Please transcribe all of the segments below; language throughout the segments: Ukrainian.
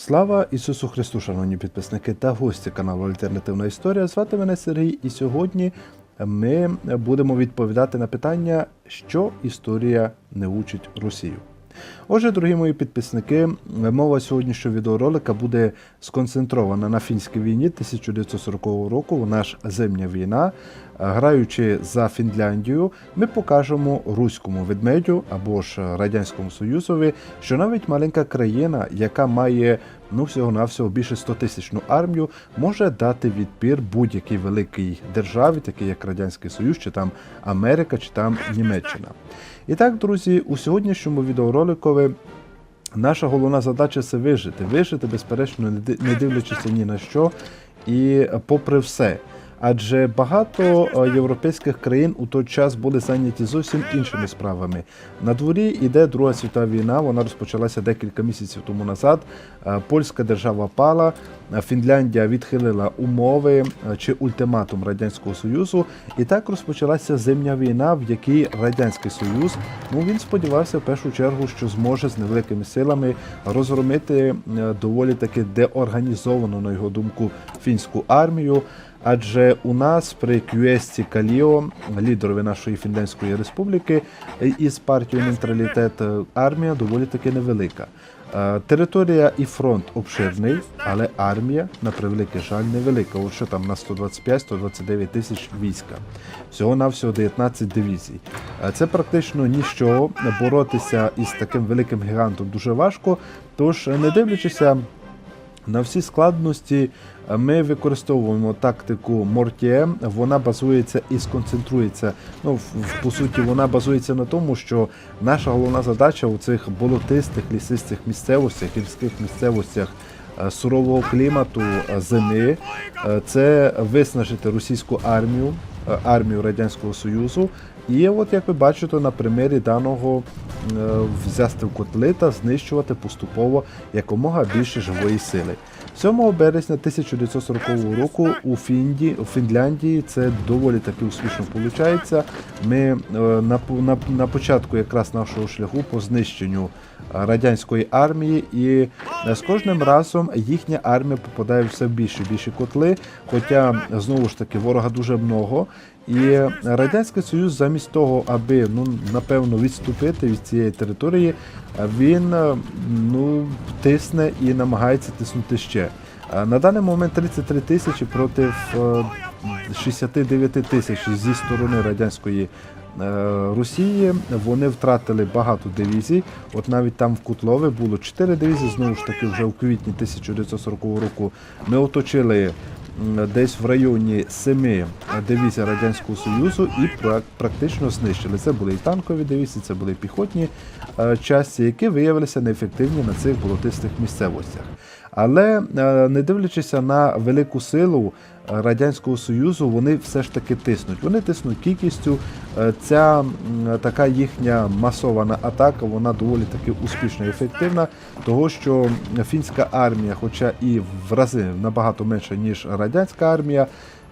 Слава Ісусу Христу, шановні підписники та гості каналу Альтернативна Історія. Звати мене Сергій, і сьогодні ми будемо відповідати на питання, що історія не учить Росію. Отже, дорогі мої підписники, мова сьогоднішнього відеоролика буде сконцентрована на фінській війні 1940 року. Вона зимня війна. Граючи за Фінляндію, ми покажемо руському ведмедю або ж радянському союзові, що навіть маленька країна, яка має ну всього навсього більше 100 тисячну армію, може дати відпір будь-якій великій державі, такій як Радянський Союз, чи там Америка, чи там Німеччина. І так, друзі, у сьогоднішньому відеороликові наша головна задача це вижити. Вижити, безперечно, не дивлячись ні на що, і попри все. Адже багато е, європейських країн у той час були зайняті зовсім іншими справами. На дворі йде Друга світова війна. Вона розпочалася декілька місяців тому назад. Е, Польська держава пала, е, Фінляндія відхилила умови чи ультиматум радянського союзу. І так розпочалася зимня війна, в якій радянський союз ну він сподівався в першу чергу, що зможе з невеликими силами розгромити доволі таки деорганізовану, на його думку, фінську армію. Адже у нас при Кюесті Каліо, лідерові нашої Фінляндської республіки, із партією нейтралітет е, армія доволі таки невелика. Е, Територія і фронт обширний, але армія, на превеликий жаль, невелика. От що там на 125-129 тисяч війська. Всього навсього 19 дивізій. Е, Це практично ніщо. Боротися із таким великим гігантом дуже важко. Тож, не дивлячися на всі складності е, ми використовуємо тактику Мортє. Вона базується і сконцентрується. Ну, по суті, вона базується на тому, що наша головна задача у цих болотистих лісистих місцевостях, гірських місцевостях е, сурового клімату е, зими це виснажити російську армію, армію Радянського Союзу. І от як ви бачите на примірі даного е, взяти в котли та знищувати поступово якомога більше живої сили. 7 березня 1940 року у Фінді, у Фінляндії це доволі таки успішно виходить. Ми е, на, на, на початку якраз нашого шляху по знищенню радянської армії, і е, з кожним разом їхня армія попадає все більше і більше котли. Хоча знову ж таки ворога дуже много. І Радянський Союз, замість того, аби ну напевно відступити від цієї території, е, він е, ну тисне і намагається тиснути ще. Е, На даний момент 33 тисячі проти е, 69 тисяч зі сторони радянської. е, Росії вони втратили багато дивізій. От навіть там в Кутлові було 4 дивізії. Знову ж таки, вже у квітні 1940 року ми оточили десь в районі семи дивізій Радянського Союзу і пра- практично знищили. Це були і танкові дивізії, це були і піхотні е, часті, які виявилися неефективні на цих болотистих місцевостях. Але е, не дивлячися на велику силу е, Радянського Союзу, вони все ж таки тиснуть. Вони тиснуть кількістю. Е, Ця така їхня масована атака, вона доволі таки успішна і ефективна, того що фінська армія, хоча і в рази набагато менша, ніж радянська армія.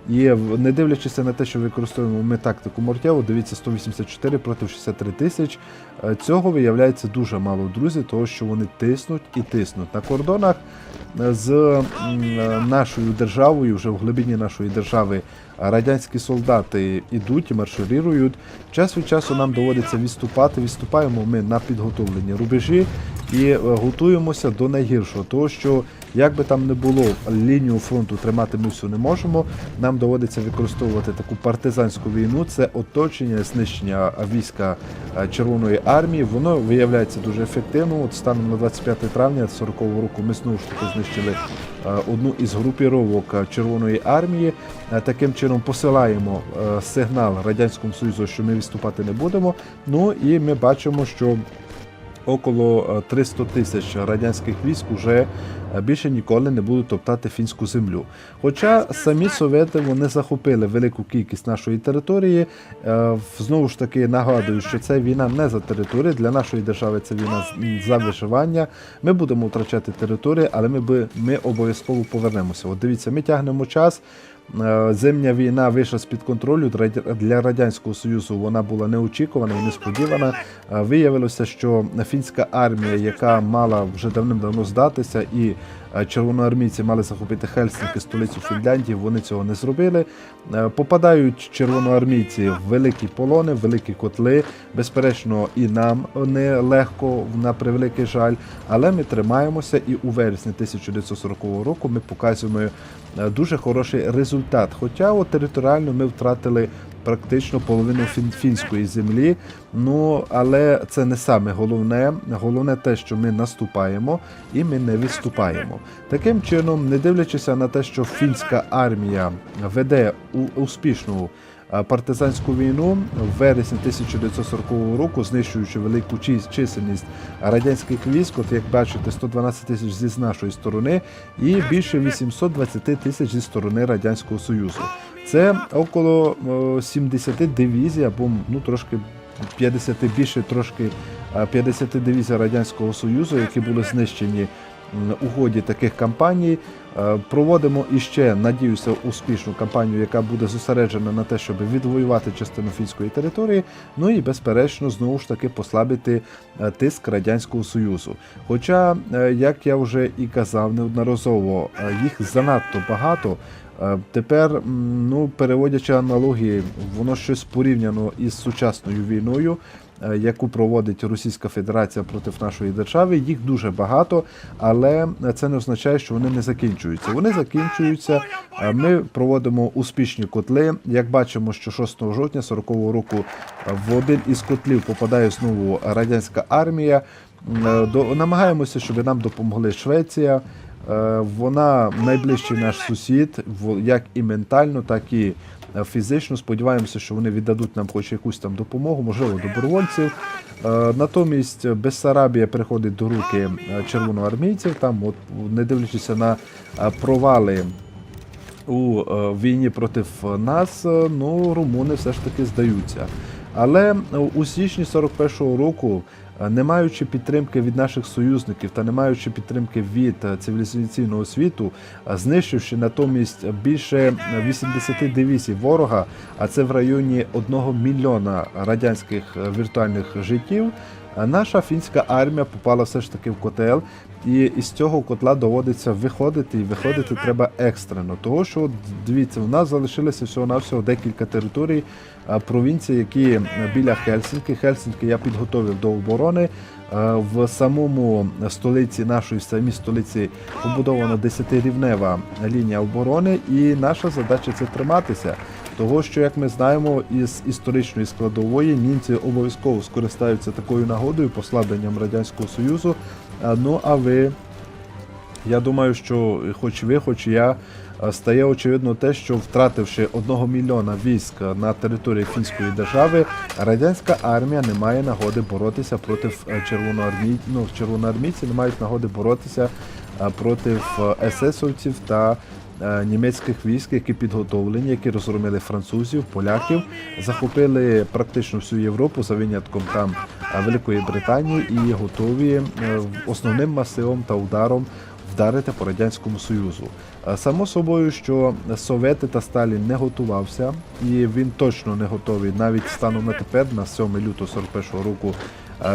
І не дивлячись на те, що використовуємо ми тактику Мортєву, дивіться 184 проти 63 тисяч. е, Цього виявляється дуже мало, друзі, того що вони тиснуть і тиснуть на кордонах з нашою державою, вже в глибині нашої держави. Радянські солдати ідуть і марширують. Час від часу нам доводиться відступати. Відступаємо ми на підготовлені рубежі і е, готуємося до найгіршого, того що як би там не було, лінію фронту тримати ми всю не можемо. Нам доводиться використовувати таку партизанську війну. Це оточення, знищення війська е, Червоної армії. Воно виявляється дуже ефективно. От станом на 25 травня 40-го року ми знову ж таки знищили е, одну із групіровок е, Червоної армії. Таким чином посилаємо сигнал радянському союзу, що ми відступати не будемо. Ну і ми бачимо, що около е, 300 тисяч радянських військ уже е, більше ніколи не будуть топтати фінську землю. Хоча самі совєти вони захопили велику кількість нашої території. Е, Знову ж таки нагадую, що це війна не за територію. Для нашої держави це війна за виживання. Ми будемо втрачати території, але ми би ми обов'язково повернемося. От дивіться, ми тягнемо час. Е, зимня війна вийшла з-під контролю для Радянського Союзу. Вона була неочікувана і несподівана. Е, Виявилося, що фінська армія, яка мала вже давним-давно здатися, і е, червоноармійці мали захопити Хельсінки, столицю Фінляндії. Вони цього не зробили. Попадають червоноармійці в великі полони, в великі котли. Безперечно, і нам не легко на превеликий жаль, але ми тримаємося. І у вересні 1940 року ми показуємо дуже хороший результат. Хоча от територіально ми втратили практично половину фін- фінської землі. Ну але це не саме головне. Головне те, що ми наступаємо і ми не відступаємо. Таким чином, не дивлячись на те, що фінська армія веде у- успішну партизанську війну в вересні 1940 року, знищуючи велику чисельність радянських військ, от як бачите, 112 тисяч зі нашої сторони і більше 820 тисяч зі сторони Радянського Союзу. Це около е, 70 дивізій або ну трошки 50 більше трошки е, 50 дивізій Радянського Союзу, які були знищені м, у ході таких кампаній. Е, Проводимо іще, надіюся, успішну кампанію, яка буде зосереджена на те, щоб відвоювати частину фінської території. Ну і безперечно, знову ж таки послабити е, тиск Радянського Союзу. Хоча, е, як я вже і казав неодноразово, їх занадто багато. Тепер, ну, переводячи аналогії, воно щось порівняно із сучасною війною, яку проводить Російська Федерація проти нашої держави. Їх дуже багато, але це не означає, що вони не закінчуються. Вони закінчуються. е, Ми проводимо успішні котли. Як бачимо, що 6 жовтня 40-го року е, в один із котлів попадає знову радянська армія. Е, намагаємося, щоб нам допомогли Швеція. Е, Вона найближчий наш сусід, як і ментально, так і е, фізично. Сподіваємося, що вони віддадуть нам хоч якусь там допомогу, можливо, добровольців. Е, Натомість Бессарабія приходить до руки е, червоноармійців. Там, от, не дивлячись на е, провали у е, війні проти нас, е, ну, румуни все ж таки здаються. Але е, у січні 41-го року, е, не маючи підтримки від наших союзників та не маючи підтримки від е, цивілізаційного світу, е, знищивши натомість більше 80 дивізій ворога, а це в районі 1 мільйона радянських е, віртуальних життів, е, наша фінська армія попала все ж таки в котел, і із цього котла доводиться виходити, і виходити треба екстрено. Того, що дивіться, у нас залишилося всього-навсього декілька територій провінцій, які біля Хельсінки. Хельсінки я підготовив до оборони. В самому столиці нашої самій столиці побудована 10-рівнева лінія оборони, і наша задача це триматися. Того, що, як ми знаємо, із історичної складової німці обов'язково скористаються такою нагодою, послабленням Радянського Союзу. Ну а ви, я думаю, що хоч ви, хоч я, стає очевидно те, що втративши одного мільйона військ на території фінської держави, радянська армія не має нагоди боротися проти е, червоноармій... ну, червоноармійці не мають нагоди боротися проти е, есесовців та німецьких військ, які підготовлені, які розгромили французів, поляків, захопили практично всю Європу за винятком там е, Великої Британії і готові е, основним масивом та ударом вдарити по радянському союзу. Е, Само собою, що Совети та Сталін не готувався, і він точно не готовий навіть станом на тепер, на 7 лютого 41 року.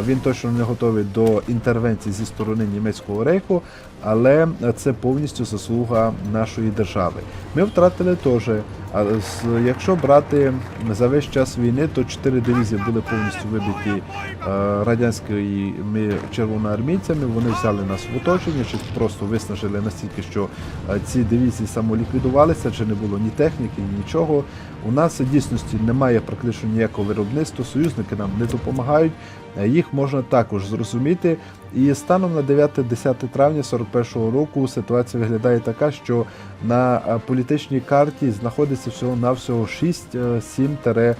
Він точно не готовий до інтервенції зі сторони німецького рейху, але це повністю заслуга нашої держави. Ми втратили теж. А якщо брати за весь час війни, то чотири дивізії були повністю вибиті е, радянськими червоноармійцями. Вони взяли нас в оточення, чи просто виснажили настільки, що е, ці дивізії самоліквідувалися, чи не було ні техніки, ні нічого. У нас дійсності немає практично ніякого виробництва, союзники нам не допомагають. Е, Їх можна також зрозуміти. І станом на 9-10 травня 41-го року ситуація виглядає така, що на е, політичній карті знаходиться всього-навсього 6-7 тере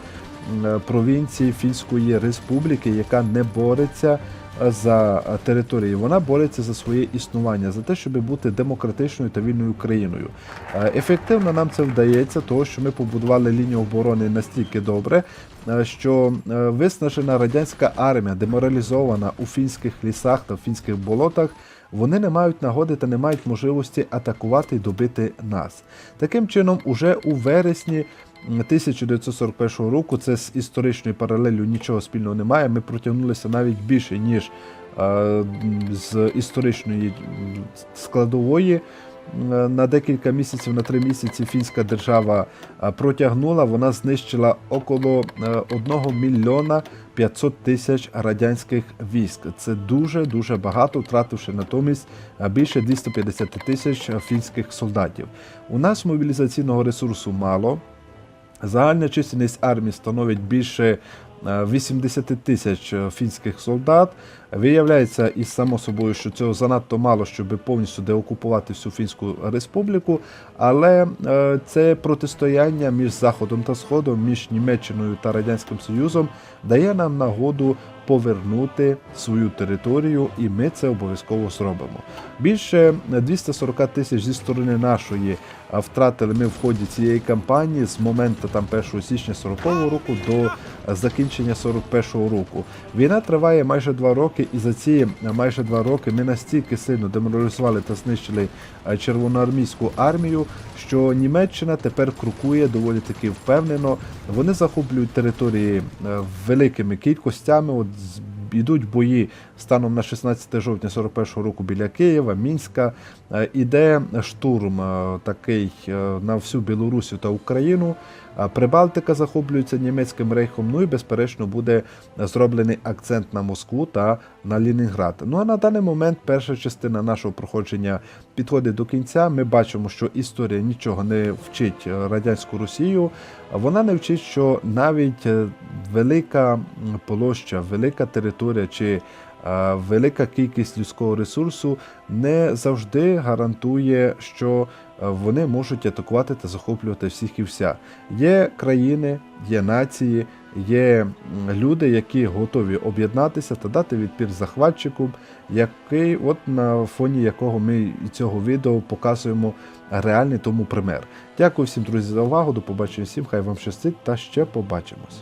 м, провінцій Фінської республіки, яка не бореться е, за території. Вона бореться за своє існування, за те, щоб бути демократичною та вільною країною. Е, Ефективно нам це вдається, того що ми побудували лінію оборони настільки добре, е, що е, виснажена радянська армія, деморалізована у фінських лісах та фінських болотах, вони не мають нагоди та не мають можливості атакувати і добити нас. Таким чином, уже у вересні. 1941 року це з історичною паралелью нічого спільного немає. Ми протягнулися навіть більше, ніж е, з історичної складової. Е, На декілька місяців, на три місяці фінська держава е, протягнула. Вона знищила около 1 мільйона 500 тисяч радянських військ. Це дуже дуже багато, втративши натомість е, більше 250 тисяч е, фінських солдатів. У нас мобілізаційного ресурсу мало. Загальна чисельність армії становить більше 80 тисяч е, фінських солдат. Виявляється, і само собою, що цього занадто мало, щоб повністю деокупувати всю Фінську республіку. Але е, це протистояння між Заходом та Сходом, між Німеччиною та Радянським Союзом дає нам нагоду повернути свою територію, і ми це обов'язково зробимо. Більше 240 тисяч зі сторони нашої втратили ми в ході цієї кампанії з моменту там 1 січня 40-го року до закінчення 41-го року. Війна триває майже два роки, і за ці майже два роки ми настільки сильно деморалізували та знищили червоноармійську армію, що Німеччина тепер крокує доволі таки впевнено. Вони захоплюють території е, великими кількостями. От Ідуть бої станом на 16 жовтня 41-го року біля Києва, Мінська. Е, Іде штурм е, такий е, на всю Білорусі та Україну. Прибалтика захоплюється німецьким рейхом. Ну і безперечно буде зроблений акцент на Москву та на Лінінград. Ну а на даний момент перша частина нашого проходження підходить до кінця. Ми бачимо, що історія нічого не вчить радянську Росію. Вона не вчить, що навіть е, велика площа, велика територія чи велика кількість людського ресурсу не завжди гарантує, що е, вони можуть атакувати та захоплювати всіх і вся. Є країни, є нації, є люди, які готові об'єднатися та дати відпір захватчику, який, от на фоні якого ми цього відео показуємо реальний тому пример. Дякую всім, друзі, за увагу. До побачення всім. Хай вам щастить та ще побачимось.